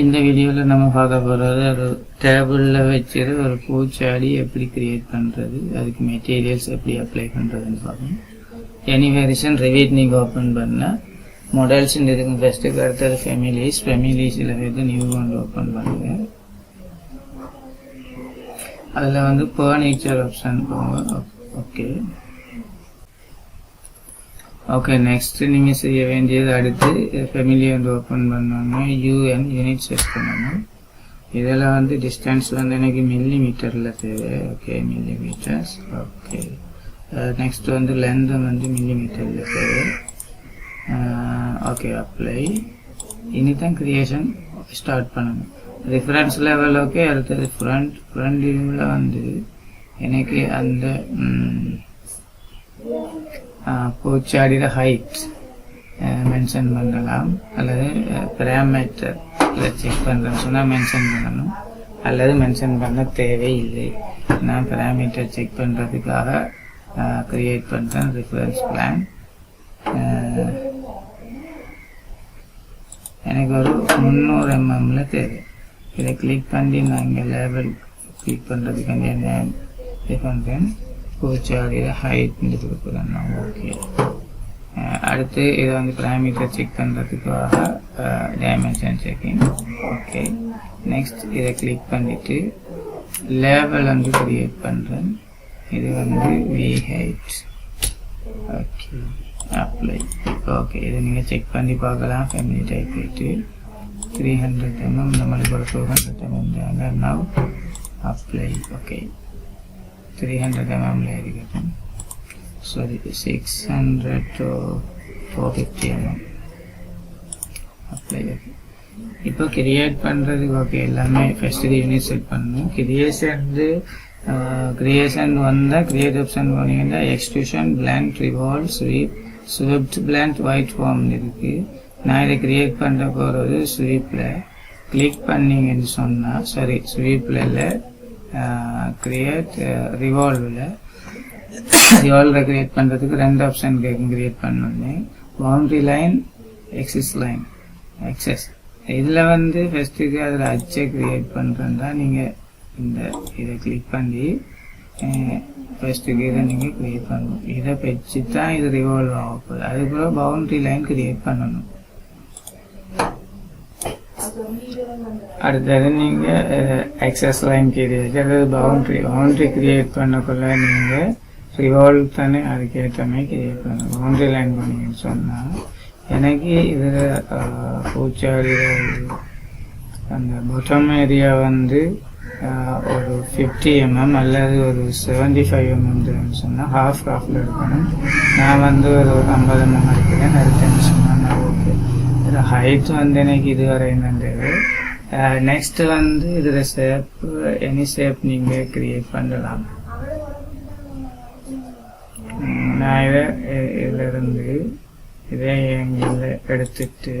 இந்த வீடியோவில் நம்ம பார்க்க போகிறது ஒரு டேபிளில் வச்சுட்டு ஒரு பூச்சாடி எப்படி கிரியேட் பண்ணுறது அதுக்கு மெட்டீரியல்ஸ் எப்படி அப்ளை பண்ணுறதுன்னு பார்க்கணும் எனி வெரிசன் ரிவீட் நீங்கள் ஓப்பன் பண்ணால் மாடல்ஸ் இருக்கும் ஃபஸ்ட்டுக்கு அடுத்தது ஃபெமிலிஸ் ஃபெமிலிஸில் வந்து நியூ ஒன்று ஓப்பன் பண்ணுங்கள் அதில் வந்து பர்னிச்சர் ஆப்ஷன் போங்க. ஓகே ஓகே நெக்ஸ்ட் நீங்கள் செய்ய வேண்டியது அடுத்து ஃபெமிலி வந்து ஓப்பன் பண்ணணும் யூஎன் யூனிட் செட் பண்ணணும். இதில் வந்து டிஸ்டன்ஸ் வந்து எனக்கு மில்லி மீட்டரில் தேவை. Okay millimetres okay next வந்து லென்த்து வந்து மில்லி மீட்டரில் தேவை. ஓகே அப்ளை இனி தான் க்ரியேஷன் ஸ்டார்ட் பண்ணணும். ரெஃபரன்ஸ் லெவல் ஓகே அடுத்தது ஃப்ரண்ட் ஃப்ரண்ட் வியூவில் வந்து எனக்கு அந்த mm, ம், ஹைட் மென்ஷன் பண்ணலாம். அல்லது பேராமீட்டர் செக் பண்ணுறோம் சொன்னால் மென்ஷன் பண்ணணும். அல்லது மென்ஷன் பண்ண தேவையில்லை. நான் பேராமீட்டர் செக் பண்ணுறதுக்காக க்ரியேட் பண்ணுறேன் ரெஃபரன்ஸ் பிளான் எனக்கு ஒரு முந்நூறு எம்எம்ல தேவை. இதை கிளிக் பண்ணி நான் இங்கே லேபிள் கிளிக் பண்ணுறதுக்காண்டி என்ன இது பண்ணுறேன் பூச்சாடியில் ஹைட்ன்றது கொடுக்குறேன் நான் ஓகே அடுத்து இதை வந்து பேராமீட்டர் செக் பண்ணுறதுக்காக டைமென்ஷன் செக்கிங் ஓகே நெக்ஸ்ட் இதை கிளிக் பண்ணிவிட்டு லேபிள் வந்து கிரியேட் பண்ணுறேன் இது வந்து V height okay apply okay இதை நீங்கள் செக் பண்ணி பார்க்கலாம். ஃபேமிலி டைப் போயிட்டு த்ரீ ஹண்ட்ரட் எம்எம் நம்மளுக்கு ஒரு டூ ஹண்ட்ரட் எம்எம் தேவை now apply okay three hundred எம்எம்ல இருக்கட்டும் sorry six hundred to four fifty apply இப்போ கிரியேட் பண்ணுறதுக்கு ஓகே எல்லாமே ஃபஸ்ட்டு யூனிட் செட் பண்ணணும். கிரியேஷன் வந்து கிரியேஷன் வந்தால் கிரியேட் ஆப்ஷன் போனீங்கன்னா extrusion blend revolve sweep swept blend void form இருக்குது நான் இதை கிரியேட் பண்ணுற போகிறது ஸ்வீப்பில் கிளிக் பண்ணிங்கன்னு சொன்னால் சாரி ஸ்வீப்பில் இல்லை கிரியேட் ரிவால்வில் ரிவால்வில் கிரியேட் பண்ணுறதுக்கு ரெண்டு ஆப்ஷன் கேட்கும் கிரியேட் பண்ணோன்னே. Boundary line axis line axis இதில் வந்து ஃபஸ்ட்டுக்கு அதில் அச்சை கிரியேட் பண்ணுறதா நீங்கள் இந்த இதை கிளிக் பண்ணி ஃபஸ்ட்டுக்கு இதை நீங்கள் கிரியேட் பண்ணணும். இதை வச்சு தான் இது ரிவால்வ் ஆக அதுக்கப்புறம் பவுண்ட்ரி லைன் கிரியேட் பண்ணணும். அடுத்தது நீங்கள் எக்ஸஸ் லைன் கிரியேட் அதாவது பவுண்ட்ரி பவுண்ட்ரி கிரியேட் பண்ணக்குள்ள நீங்கள் ரிவால்வ் தானே அதுக்கேற்ற மாதிரி கிரியேட் பண்ணணும் பவுண்ட்ரி லைன் பண்ணிங்கன்னு சொன்னால் எனக்கு இதில் பூச்சாடி அந்த பொட்டம் ஏரியா வந்து ஒரு ஃபிஃப்டி எம்எம் அல்லது ஒரு செவன்டி ஃபைவ் எம்எம் சொன்னால் ஹாஃப் ஹாஃபில் இருக்கணும் நான் வந்து ஒரு ஐம்பது எம்எம் எடுக்கிறேன் அடுத்தேன்னு டென்ஷன் இதில் ஹைட் வந்து எனக்கு இதுவரை என்னன்றது நெக்ஸ்ட் வந்து இதில் ஷேப் எனி ஷேப் நீங்கள் கிரியேட் பண்ணலாம். நான் இதை இதில் இருந்து இதே எங்கில் எடுத்துட்டு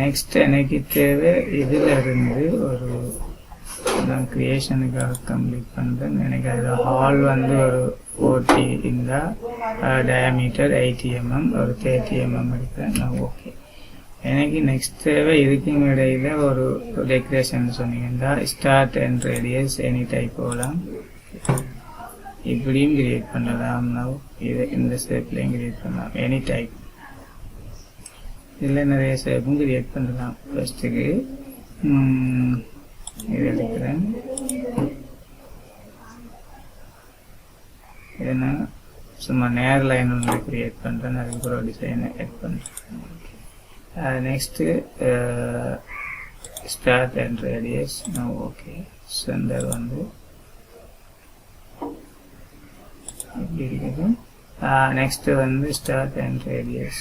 நெக்ஸ்ட் எனக்கு தேவை இதில் இருந்து ஒரு நான் கிரியேஷனுக்காக கம்ப்ளீட் பண்ணுறேன் எனக்கு அது ஹால் வந்து ஒரு ஃபோர்ட்டி இருந்தால் டயமீட்டர் எயிட்டி எம்எம் ஒரு தேர்ட்டி எம்எம் எடுக்கிறேன் நான் ஓகே எனக்கு நெக்ஸ்ட் தேவை இதுக்கும் இடையில ஒரு டெக்கரேஷன் சொன்னீங்கன்னா start and radius any type போகலாம் இப்படியும் கிரியேட் பண்ணலாம். நான் இது இந்த ஷேப்லையும் கிரியேட் பண்ணலாம். எனி டைப் இதில் நிறைய ஷேப்பும் கிரியேட் பண்ணலாம். ஃபஸ்ட்டுக்கு இது எடுக்கிறேன். ஏன்னா சும்மா நேர் லைன் ஒன்று கிரியேட் பண்ணுறேன் அதுக்கு ஒரு டிசைனை ஆட் பண்ணுறேன் next start and radius okay centre வந்து இப்படி இருக்குது நெக்ஸ்ட் வந்து ஸ்டார்ட் அண்ட் ரேடியஸ்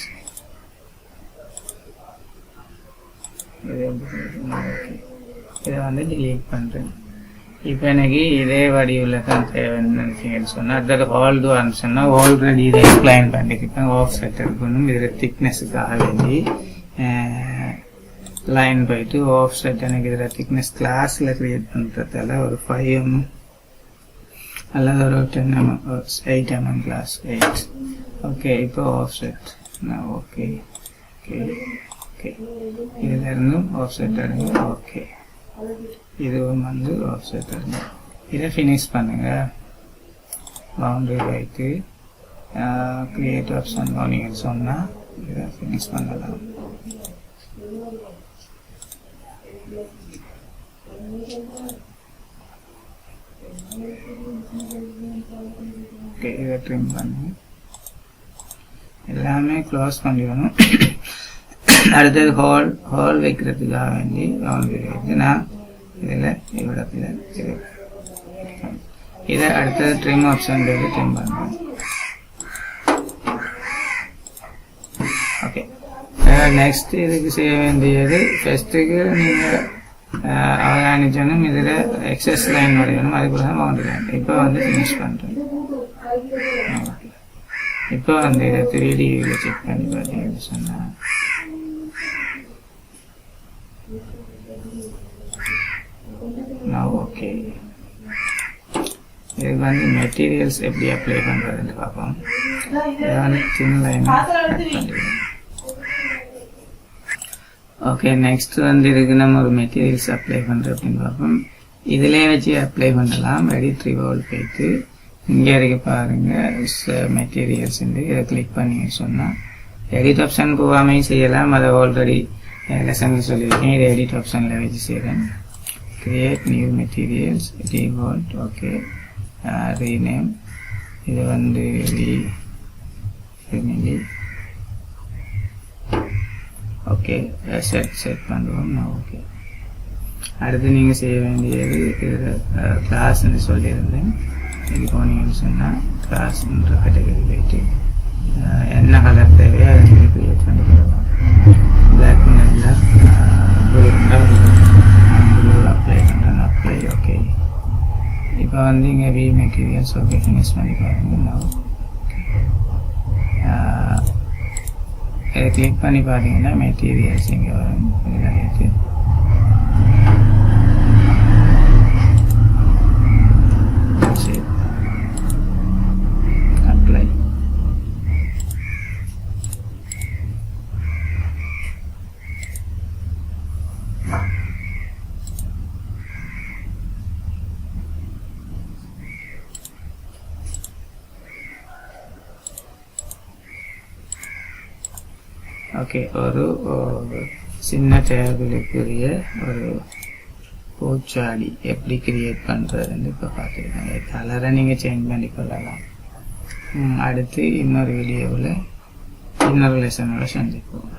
இது எப்படி ஓகே இதை வந்து டிலீட் பண்ணுறேன் இப்போ எனக்கு இதே வடிவில் தான் தேவைன்னு நினைச்சிங்கன்னு சொன்னால் அதில் ஹால் டூ சொன்னால் ஆல்ரெடி இதை எக்ஸ்பிளைன் பண்ணிக்கிட்டேன். ஆஃப் செட் இருக்கணும் இதில் திக்னஸுக்காக வேண்டி. லைன் போயிட்டு ஆஃப் செட் எனக்கு இதில் திக்னஸ் கிளாஸில் க்ரியேட் பண்ணுறதால ஒரு ஃபைவ் எம் அல்லது ஒரு ten mm eight mm glass eight okay இப்போ offset okay okay okay இதுல இருந்தும் ஆஃப்செட் எடுங்க ஓகே இதுவும் வந்து ஆஃப்செட் எடுங்க இதை ஃபினிஷ் பண்ணுங்கள் பவுண்டரி வைத்து கிரியேட் ஆப்ஷன் நீங்கள் சொன்னால் இதை ஃபினிஷ் பண்ணலாம் ஓகே இதை ட்ரிம் பண்ணு. எல்லாமே க்ளோஸ் பண்ணிடணும். அடுத்தது ஹோல் ஹோல் வைக்கிறதுக்காக வேண்டி பவுண்டரி வைத்து நான் இதில் இவ்விடத்தில் இதை அடுத்தது ட்ரிம் ஆப்ஷன் ட்ரிம் பண்ணுறேன் ஓகே நெக்ஸ்ட் இதுக்கு செய்ய வேண்டியது ஃபஸ்ட்டுக்கு நீங்கள் அவதானிச்சனும் இதில் எக்ஸஸ் லைன் வரையணும் அதுக்குள்ள தான் பவுண்டரி லைன் இப்போ வந்து ஃபினிஷ் பண்ணுறேன் இப்போ வந்து இதை த்ரீ டிவியில் செக் பண்ணி பார்த்தீங்கன்னு சொன்னால் நான் ஓகே இதுக்கு வந்து மெட்டீரியல்ஸ் எப்படி அப்ளை பண்ணுறதுன்னு பார்ப்போம் இதை வந்து தின் லைன் ஓகே நெக்ஸ்ட் வந்து இதுக்கு நம்ம ஒரு மெட்டீரியல்ஸ் அப்ளை பண்ணுறது அப்படின்னு பார்ப்போம். இதிலே வச்சு அப்ளை பண்ணலாம். எடிட் ரிவால்வ் போயிட்டு இங்கே இருக்கு பாருங்கள் uh, மெட்டீரியல்ஸ் இதை கிளிக் பண்ணி சொன்னால் எடிட் ஆப்ஷன் போகாமையும் செய்யலாம். அதை ஆல்ரெடி லெசனில் uh, சொல்லியிருக்கேன். இதை எடிட் ஆப்ஷனில் வச்சு செய்கிறேன் create new materials default okay rename இது வந்து ரீ ஃபெமிலி ஓகே செட் செட் பண்ணுவோம் நான் ஓகே அடுத்து நீங்கள் செய்ய வேண்டியது கிளாஸ்ன்னு சொல்லியிருந்தேன். இது போனீங்கன்னு சொன்னால் கிளாஸ்ன்ற கேட்டகரி போயிட்டு என்ன கலர் தேவையோ அதை சொல்லி க்ரியேட் பண்ணிக்கலாம். பிளாக் இருந்தால் ப்ளூ இருந்தால் ப்ளூ அப்ளை பண்ணுறேன் அப்ளை ஓகே இப்போ வந்து இங்கே வி மெட்டீரியல்ஸ் ஓகே ஃபினிஷ் பண்ணி பாருங்க. நான் இதை கிளிக் பண்ணி பார்த்தீங்கன்னா மெட்டீரியல்ஸ் இங்கே வரும் இதில் ஏற்று அப்ளை ஓகே ஒரு சின்ன டேபிளுக்குரிய ஒரு பூச்சாடி எப்படி கிரியேட் பண்ணுறதுன்னு இப்போ பார்த்துருக்காங்க. கலரை நீங்கள் சேஞ்ச் பண்ணி கொள்ளலாம். அடுத்து இன்னொரு வீடியோவில் இன்னொரு லெசனோட சந்திப்போம்.